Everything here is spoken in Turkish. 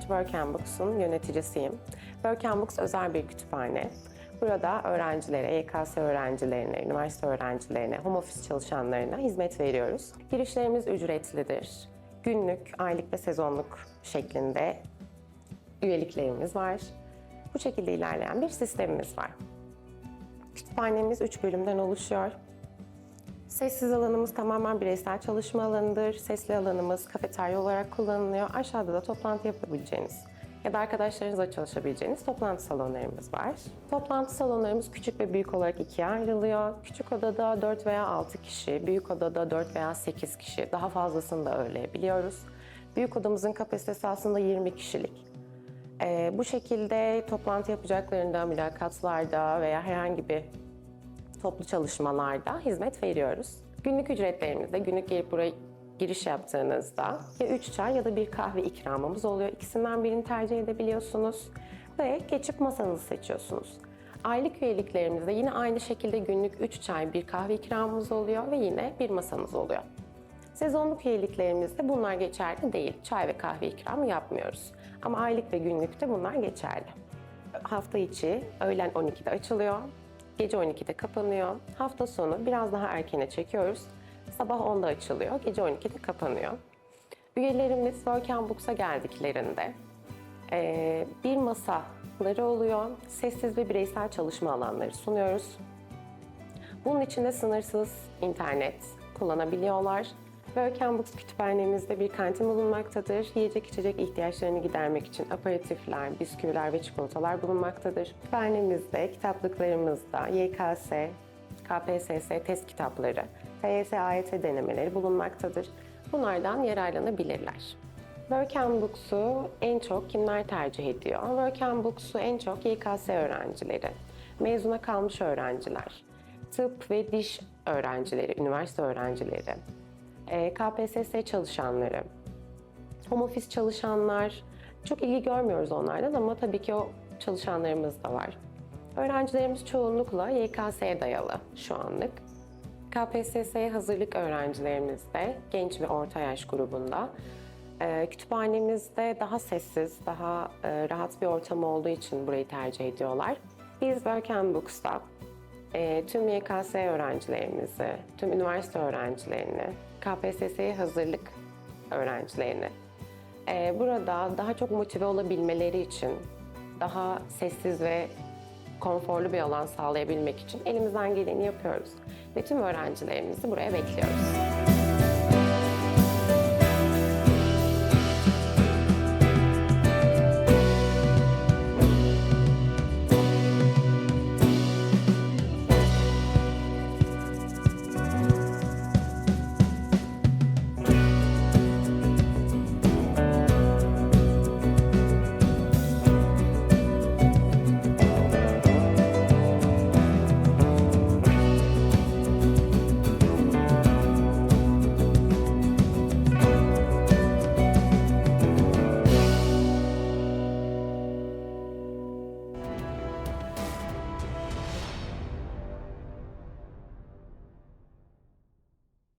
Serikoç, Work Books'un yöneticisiyim. Work Books özel bir kütüphane. Burada öğrencilere, YKS öğrencilerine, üniversite öğrencilerine, home office çalışanlarına hizmet veriyoruz. Girişlerimiz ücretlidir. Günlük, aylık ve sezonluk şeklinde üyeliklerimiz var. Bu şekilde ilerleyen bir sistemimiz var. Kütüphanemiz 3 bölümden oluşuyor. Sessiz alanımız tamamen bireysel çalışma alanıdır. Sesli alanımız kafeterya olarak kullanılıyor. Aşağıda da toplantı yapabileceğiniz ya da arkadaşlarınızla çalışabileceğiniz toplantı salonlarımız var. Toplantı salonlarımız küçük ve büyük olarak ikiye ayrılıyor. Küçük odada 4 veya 6 kişi, büyük odada 4 veya 8 kişi, daha fazlasını da ağırlayabiliyoruz. Büyük odamızın kapasitesi aslında 20 kişilik. Ee, bu şekilde toplantı yapacaklarında, mülakatlarda veya herhangi bir toplu çalışmalarda hizmet veriyoruz. Günlük ücretlerimizde günlük gelip buraya giriş yaptığınızda ya 3 çay ya da bir kahve ikramımız oluyor. İkisinden birini tercih edebiliyorsunuz ve geçip masanızı seçiyorsunuz. Aylık üyeliklerimizde yine aynı şekilde günlük 3 çay, bir kahve ikramımız oluyor ve yine bir masamız oluyor. Sezonluk üyeliklerimizde bunlar geçerli değil. Çay ve kahve ikramı yapmıyoruz. Ama aylık ve günlükte bunlar geçerli. Hafta içi öğlen 12'de açılıyor. Gece 12'de kapanıyor. Hafta sonu biraz daha erkene çekiyoruz. Sabah 10'da açılıyor. Gece 12'de kapanıyor. Üyelerimiz Work Books'a geldiklerinde eee, bir masaları oluyor. Sessiz ve bireysel çalışma alanları sunuyoruz. Bunun içinde sınırsız internet kullanabiliyorlar. And Books kütüphanemizde bir kantin bulunmaktadır. Yiyecek içecek ihtiyaçlarını gidermek için aperatifler, bisküviler ve çikolatalar bulunmaktadır. Kütüphanemizde kitaplıklarımızda YKS, KPSS test kitapları, TYT, AYT denemeleri bulunmaktadır. Bunlardan yararlanabilirler. Work Books'u en çok kimler tercih ediyor? Work Books'u en çok YKS öğrencileri, mezuna kalmış öğrenciler, tıp ve diş öğrencileri, üniversite öğrencileri, KPSS çalışanları, home office çalışanlar, çok ilgi görmüyoruz onlardan ama tabii ki o çalışanlarımız da var. Öğrencilerimiz çoğunlukla YKS'ye dayalı şu anlık. KPSS'ye hazırlık öğrencilerimiz de genç ve orta yaş grubunda. Ee, kütüphanemizde daha sessiz, daha e, rahat bir ortam olduğu için burayı tercih ediyorlar. Biz Work Books'ta e, tüm YKS öğrencilerimizi, tüm üniversite öğrencilerini, KPSS'ye hazırlık öğrencilerini e, burada daha çok motive olabilmeleri için daha sessiz ve konforlu bir alan sağlayabilmek için elimizden geleni yapıyoruz. Ve tüm öğrencilerimizi buraya bekliyoruz.